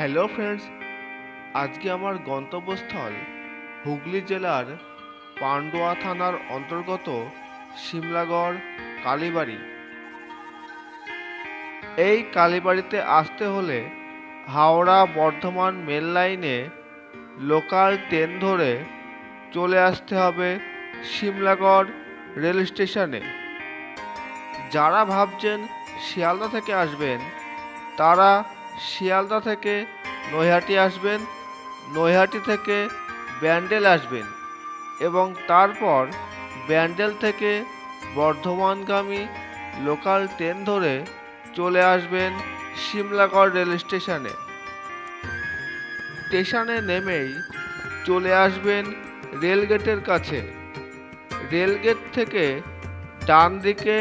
Hello friends, আজকে আমার গন্তব্যস্থল হুগলি জেলার পান্ডুয়া থানার অন্তর্গত সিমলাগড় কালীবাড়ি। এই কালীবাড়িতে আসতে হলে Howrah Bardhaman mail line local train ধরে চলে আসতে হবে সিমলাগড় রেল স্টেশনে যারা ভাবছেন শিয়ালদা থেকে আসবেন, তারা শিয়ালদা থেকে নৈহাটি আসবেন, নৈহাটি থেকে ব্যান্ডেল আসবেন এবং তারপর ব্যান্ডেল থেকে বর্ধমানগামী লোকাল ট্রেন ধরে চলে আসবেন সিমলাগড় রেল স্টেশনে। স্টেশনে নেমেই চলে আসবেন রেলগেটের কাছে। রেলগেট থেকে ডান দিকে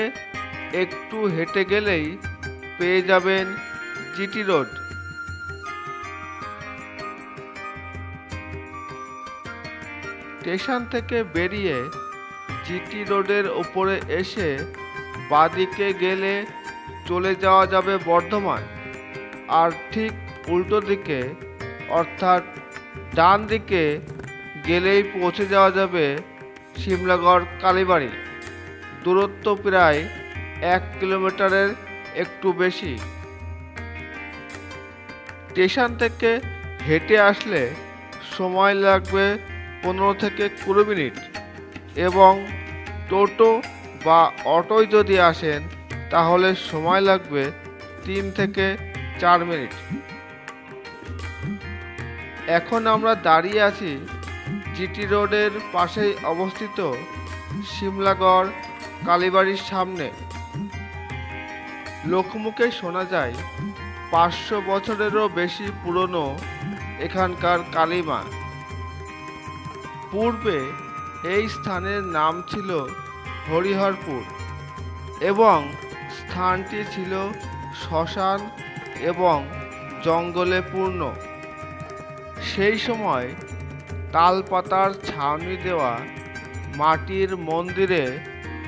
একটু হেঁটে গেলেই পেয়ে যাবেন জিটি রোড। স্টেশন থেকে বেরিয়ে জিটি রোডের ওপরে এসে বাদিকে গেলে চলে যাওয়া যাবে বর্ধমান। আর ঠিক উল্টো দিকে, অর্থাৎ ডান দিকে গেলেই পৌঁছে যাওয়া যাবে সিমলাগড় কালীবাড়ি। দূরত্ব প্রায় এক কিলোমিটারের একটু বেশি। স্টেশন থেকে হেঁটে আসলে সময় লাগবে পনেরো থেকে কুড়ি মিনিট। এবং টোটো বা অটোয় যদি আসেন, তাহলে সময় লাগবে তিন থেকে চার মিনিট। এখন আমরা দাঁড়িয়ে আছি জিটি রোডের পাশেই অবস্থিত সিমলাগড় কালীবাড়ির সামনে। লোকমুখে শোনা যায় পাঁচশো বছরেরও বেশি পুরনো এখানকার কালীমা পূর্বে এই স্থানের নাম ছিল হরিহরপুর এবং স্থানটি ছিল শ্মশান এবং জঙ্গলে পূর্ণ। সেই সময় তালপাতার ছাউনি দেওয়া মাটির মন্দিরে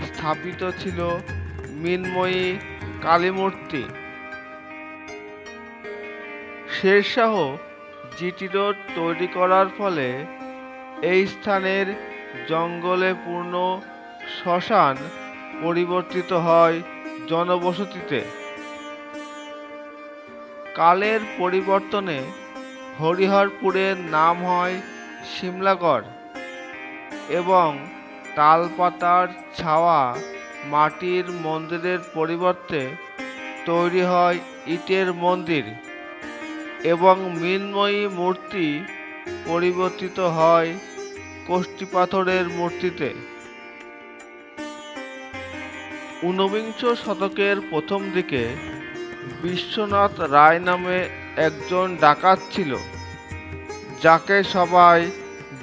স্থাপিত ছিল মিনময়ী কালীমূর্তি। শেরশাহ জিটি রোড তৈরি করার ফলে এই স্থানের জঙ্গলে পূর্ণ শ্মশান পরিবর্তিত হয় জনবসতিতে। কালের পরিবর্তনে হরিহরপুরের নাম হয় সিমলাগড় এবং তালপাতার ছাওয়া মাটির মন্দিরের পরিবর্তে তৈরি হয় ইটের মন্দির। এবং মৃন্ময়ী মূর্তি পরিবর্তিত হয় কোষ্ঠী পাথরের মূর্তিতে। ঊনবিংশ শতকের প্রথম দিকে বিশ্বনাথ রায় নামে একজন ডাকাত ছিল, যাকে সবাই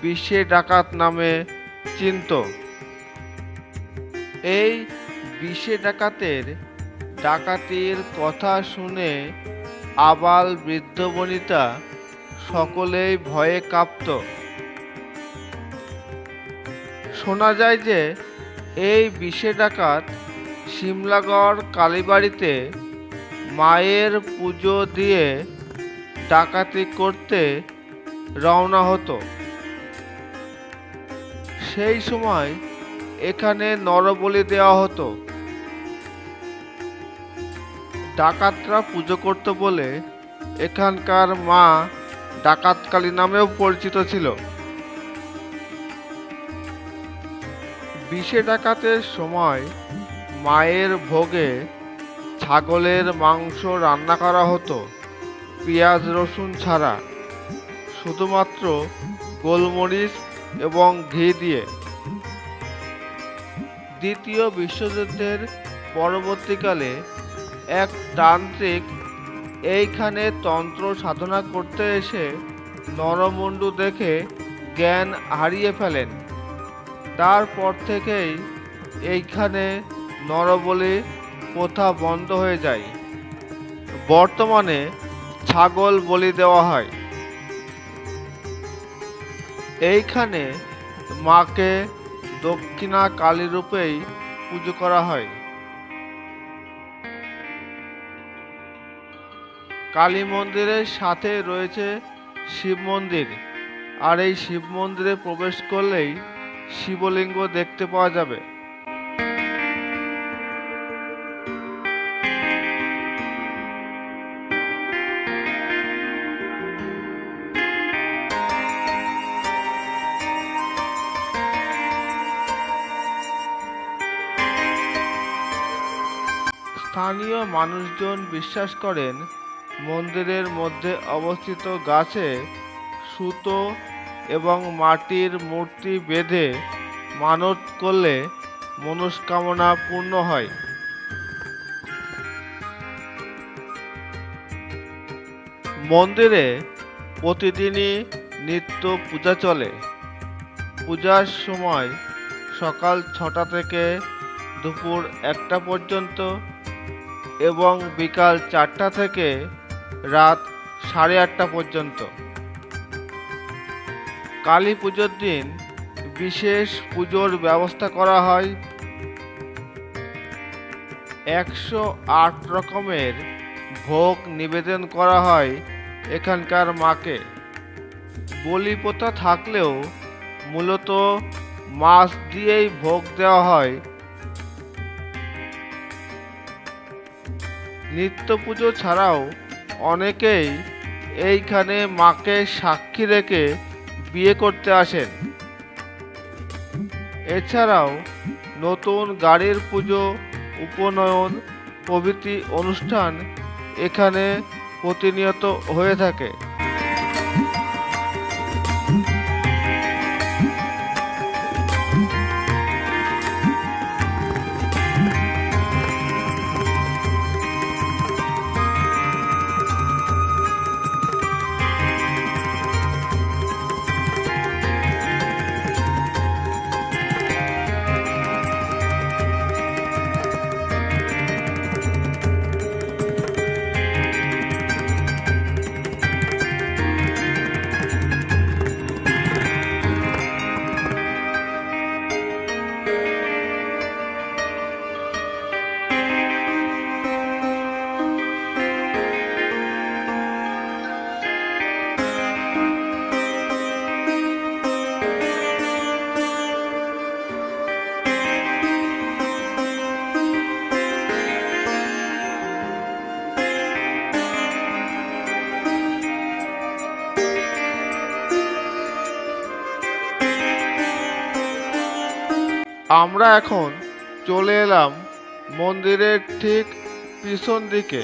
বিশ্বে ডাকাত নামে চিনত। এই বিশ্বে ডাকাতের ডাকাতির কথা শুনে আবাল বৃদ্ধ বনিতা সকলেই ভয়ে কাঁপত। শোনা যায় যে, এই বিশে ডাকাত সিমলাগড় কালীবাড়িতে মায়ের পুজো দিয়ে ডাকাতি করতে রওনা হতো। সেই সময় এখানে নরবলি দেওয়া হতো। ডাকাতরা পুজো করতে বলে এখানকার মা ডাকাতকালী নামেও পরিচিত ছিল। বিশে ডাকাতের সময় মায়ের ভোগে ছাগলের মাংস রান্না করা হতো, পেঁয়াজ, রসুন ছাড়া। শুধুমাত্র গোলমরিচ এবং ঘি দিয়ে। দ্বিতীয় বিশ্বযুদ্ধের পরবর্তীকালে এক তান্ত্রিক এইখানে তন্ত্র সাধনা করতে এসে নরমুণ্ডু দেখে জ্ঞান হারিয়ে ফেলেন। তারপর থেকেই এইখানে নরবলি প্রথা বন্ধ হয়ে যায়। বর্তমানে ছাগল বলি দেওয়া হয়। এইখানে মাকে দক্ষিণা কালী রূপেই পুজো করা হয়। কালী মন্দিরের সাথে রয়েছে শিব মন্দির। আর এই শিব মন্দিরে প্রবেশ করলেই শিবলিঙ্গ দেখতে পাওয়া যাবে। স্থানীয় মানুষজন বিশ্বাস করেন মন্দিরের মধ্যে অবস্থিত গাছে সুতো এবং মাটির মূর্তি বেঁধে মানত করলে মনস্কামনা পূর্ণ হয়। মন্দিরে প্রতিদিনই নিত্য পূজা চলে। পূজার সময় সকাল ছটা থেকে দুপুর একটা পর্যন্ত এবং বিকাল চারটা থেকে রাত সাড়ে আটটা পর্যন্ত। কালী পুজোর দিন বিশেষ পুজোর ব্যবস্থা করা হয়। একশো আট রকমের ভোগ নিবেদন করা হয় এখানকার মাকে। বলি থাকলেও মূলত মাছ দিয়েই ভোগ দেওয়া হয়। নিত্য পুজো ছাড়াও অনেকেই এইখানে মাকে সাক্ষী রেখে বিয়ে করতে আসেন। এছাড়াও নতুন গাড়ির পুজো, উপনয়ন, প্রভৃতি অনুষ্ঠান এখানে প্রতিনিয়ত হয়ে থাকে। আমরা এখন চলে এলাম মন্দিরের ঠিক পিছন দিকে।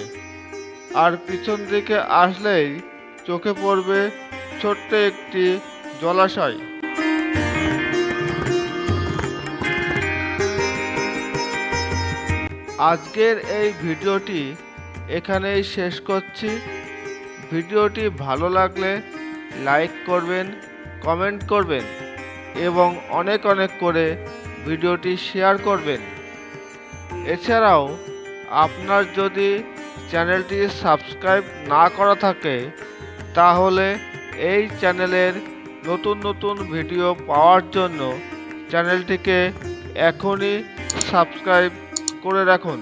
আর পিছন দিকে আসলেই চোখে পড়বে ছোট্ট একটি জলাশয়। আজকের এই ভিডিওটি এখানেই শেষ করছি। ভিডিওটি ভালো লাগলে লাইক করবেন, কমেন্ট করবেন এবং অনেক অনেক করে ভিডিওটি শেয়ার করবেন। এছাড়াও, আপনার যদি চ্যানেলটি সাবস্ক্রাইব না করা থাকে, তাহলে এই চ্যানেলের নতুন নতুন ভিডিও পাওয়ার জন্য চ্যানেলটিকে এখনই সাবস্ক্রাইব করে রাখুন।